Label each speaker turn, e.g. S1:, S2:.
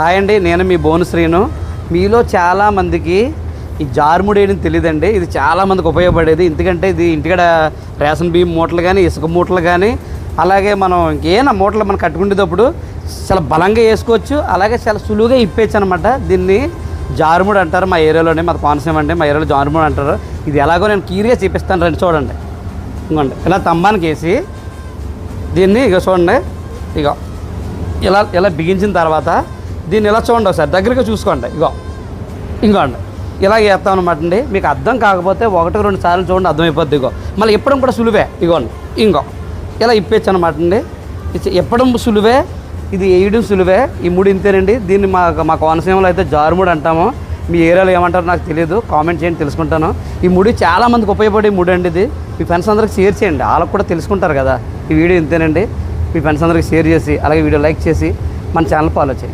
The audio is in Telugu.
S1: హాయ్ అండి నేను మీ బోను శ్రీను. మీలో చాలామందికి ఈ జారుముడి తెలియదండి ఇది చాలామందికి ఉపయోగపడేది. ఎందుకంటే ఇది ఇంటికాడ రేషన్ బియ్యం మూటలు కానీ ఇసుక మూటలు కానీ అలాగే మనం ఇంకేనా మూటలు మనం కట్టుకునేటప్పుడు చాలా బలంగా వేసుకోవచ్చు. అలాగే చాలా సులువుగా ఇప్పేచ్చు అనమాట దీన్ని జారుముడు అంటారు మా ఏరియాలోనే మా కోనసీమ అండి. మా ఏరియాలో జారుముడు అంటారు. ఇది ఎలాగో నేను క్లియర్గా చూపిస్తాను రండి చూడండి. ఇంకోండి ఇలా తంబానికి వేసి దీన్ని ఇక చూడండి. ఇక ఇలా ఇలా బిగించిన తర్వాత దీన్ని ఇలా చూడండి ఒకసారి? దగ్గరగా చూసుకోండి. ఇగో. ఇంకోండి. ఇలా వేస్తాం అనమాట అండి. మీకు అర్థం కాకపోతే ఒకటి రెండు సార్లు చూడండి అర్థమైపోద్ది. ఇగో. మళ్ళీ ఇప్పడం కూడా సులువే. ఇగోండి. ఇంకో. ఇలా ఇప్పచ్చు అనమాట అండి. ఇది సులువే ఇది వేయడం సులువే ఈ మూడు ఇంతేనండి. దీన్ని మా మా కోనసీమలో అయితే జారుముడు అంటాము. మీ ఏరియాలో ఏమంటారో నాకు తెలియదు కామెంట్ చేయండి తెలుసుకుంటాను. ఈ ముడి చాలామందికి ఉపయోగపడే ముడి అండి ఇది. మీ ఫ్రెండ్స్ అందరికి షేర్ చేయండి. వాళ్ళకి కూడా తెలుసుకుంటారు కదా. ఈ వీడియో ఇంతేనండి. మీ ఫ్రెండ్స్ అందరికి షేర్ చేసి అలాగే వీడియో లైక్ చేసి మన ఛానల్ ఫాలో చేయండి.